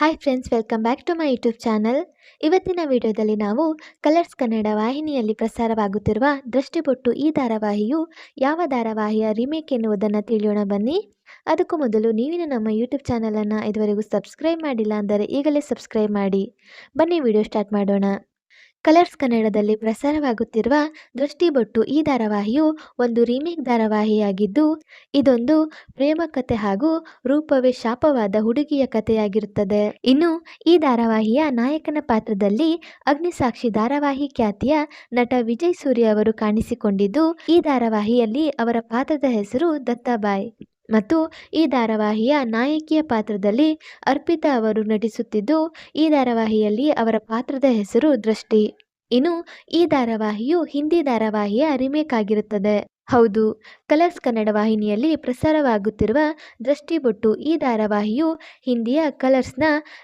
Hi friends welcome back to my YouTube channel ಇವತ್ತಿನ ವಿಡಿಯೋದಲ್ಲಿ ನಾವು ಕಲರ್ಸ್ ಕನ್ನಡ ವಾಹಿನಿಯಲ್ಲಿ ಪ್ರಸಾರವಾಗುತ್ತಿರುವ ದೃಷ್ಟಿಬೊಟ್ಟು ಈ ಧಾರಾವಾಹಿಯು ಯಾವ ಧಾರಾವಾಹಿಯ ರಿಮೇಕ್ ಎನ್ನುವುದನ್ನು ತಿಳಿಯೋಣ ಬನ್ನಿ. ಅದಕ್ಕೂ ಮೊದಲು ನೀವಿನ ನಮ್ಮ ಯೂಟ್ಯೂಬ್ ಚಾನಲನ್ನು ಇದುವರೆಗೂ ಸಬ್ಸ್ಕ್ರೈಬ್ ಮಾಡಿಲ್ಲ ಅಂದರೆ ಈಗಲೇ ಸಬ್ಸ್ಕ್ರೈಬ್ ಮಾಡಿ. ಬನ್ನಿ ವಿಡಿಯೋ ಸ್ಟಾರ್ಟ್ ಮಾಡೋಣ. ಕಲರ್ಸ್ ಕನ್ನಡದಲ್ಲಿ ಪ್ರಸಾರವಾಗುತ್ತಿರುವ ದೃಷ್ಟಿಬೊಟ್ಟು ಈ ಧಾರಾವಾಹಿಯು ಒಂದು ರೀಮೇಕ್ ಧಾರಾವಾಹಿಯಾಗಿದ್ದು, ಇದೊಂದು ಪ್ರೇಮ ಕಥೆ ಹಾಗೂ ರೂಪವೇ ಶಾಪವಾದ ಹುಡುಗಿಯ ಕಥೆಯಾಗಿರುತ್ತದೆ. ಇನ್ನು ಈ ಧಾರಾವಾಹಿಯ ನಾಯಕನ ಪಾತ್ರದಲ್ಲಿ ಅಗ್ನಿಸಾಕ್ಷಿ ಧಾರಾವಾಹಿ ಖ್ಯಾತಿಯ ನಟ ವಿಜಯ್ ಸೂರ್ಯ ಅವರು ಕಾಣಿಸಿಕೊಂಡಿದ್ದು, ಈ ಧಾರಾವಾಹಿಯಲ್ಲಿ ಅವರ ಪಾತ್ರದ ಹೆಸರು ದತ್ತಾಬಾಯ್. ಮತ್ತು ಈ ಧಾರಾವಾಹಿಯ ನಾಯಕಿಯ ಪಾತ್ರದಲ್ಲಿ ಅರ್ಪಿತಾ ಅವರು ನಟಿಸುತ್ತಿದ್ದು, ಈ ಧಾರಾವಾಹಿಯಲ್ಲಿ ಅವರ ಪಾತ್ರದ ಹೆಸರು ದೃಷ್ಟಿ. ಇನ್ನು ಈ ಧಾರಾವಾಹಿಯು ಹಿಂದಿ ಧಾರಾವಾಹಿಯ ರಿಮೇಕ್ ಆಗಿರುತ್ತದೆ. ಹೌದು. ಕಲರ್ಸ್ ಕನ್ನಡ ವಾಹಿನಿಯಲ್ಲಿ ಪ್ರಸಾರವಾಗುತ್ತಿರುವ ದೃಷ್ಟಿಬೊಟ್ಟು ಈ ಧಾರಾವಾಹಿಯು ಹಿಂದಿಯ ಕಲರ್ಸ್ನ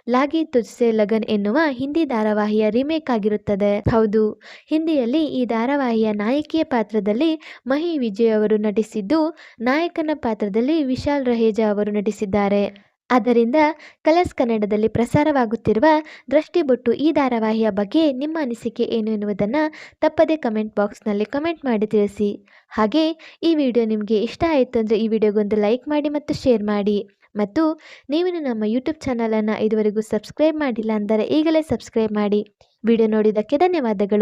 ಲಾಗಿ ತುಜ್ಸೆ ಲಗನ್ ಎನ್ನುವ ಹಿಂದಿ ಧಾರಾವಾಹಿಯ ರಿಮೇಕ್ ಆಗಿರುತ್ತದೆ. ಹೌದು. ಹಿಂದಿಯಲ್ಲಿ ಈ ಧಾರಾವಾಹಿಯ ನಾಯಕಿಯ ಪಾತ್ರದಲ್ಲಿ ಮಹಿ ವಿಜಯ್ ಅವರು ನಟಿಸಿದ್ದು, ನಾಯಕನ ಪಾತ್ರದಲ್ಲಿ ವಿಶಾಲ್ ರಹೇಜಾ ಅವರು ನಟಿಸಿದ್ದಾರೆ. ಆದ್ದರಿಂದ ಕಲರ್ಸ್ ಕನ್ನಡದಲ್ಲಿ ಪ್ರಸಾರವಾಗುತ್ತಿರುವ ದೃಷ್ಟಿಬೊಟ್ಟು ಈ ಧಾರಾವಾಹಿಯ ಬಗ್ಗೆ ನಿಮ್ಮ ಅನಿಸಿಕೆ ಏನು ಎನ್ನುವುದನ್ನು ತಪ್ಪದೇ ಕಮೆಂಟ್ ಬಾಕ್ಸ್ನಲ್ಲಿ ಕಮೆಂಟ್ ಮಾಡಿ ತಿಳಿಸಿ. ಹಾಗೆ ಈ ವಿಡಿಯೋ ನಿಮಗೆ ಇಷ್ಟ ಆಯಿತು ಅಂದರೆ ಈ ವಿಡಿಯೋಗೊಂದು ಲೈಕ್ ಮಾಡಿ ಮತ್ತು ಶೇರ್ ಮಾಡಿ. ಮತ್ತು ನೀವು ನಮ್ಮ ಯೂಟ್ಯೂಬ್ ಚಾನಲನ್ನು ಇದುವರೆಗೂ ಸಬ್ಸ್ಕ್ರೈಬ್ ಮಾಡಿಲ್ಲ ಅಂದರೆ ಈಗಲೇ ಸಬ್ಸ್ಕ್ರೈಬ್ ಮಾಡಿ. ವಿಡಿಯೋ ನೋಡಿದ್ದಕ್ಕೆ ಧನ್ಯವಾದಗಳು.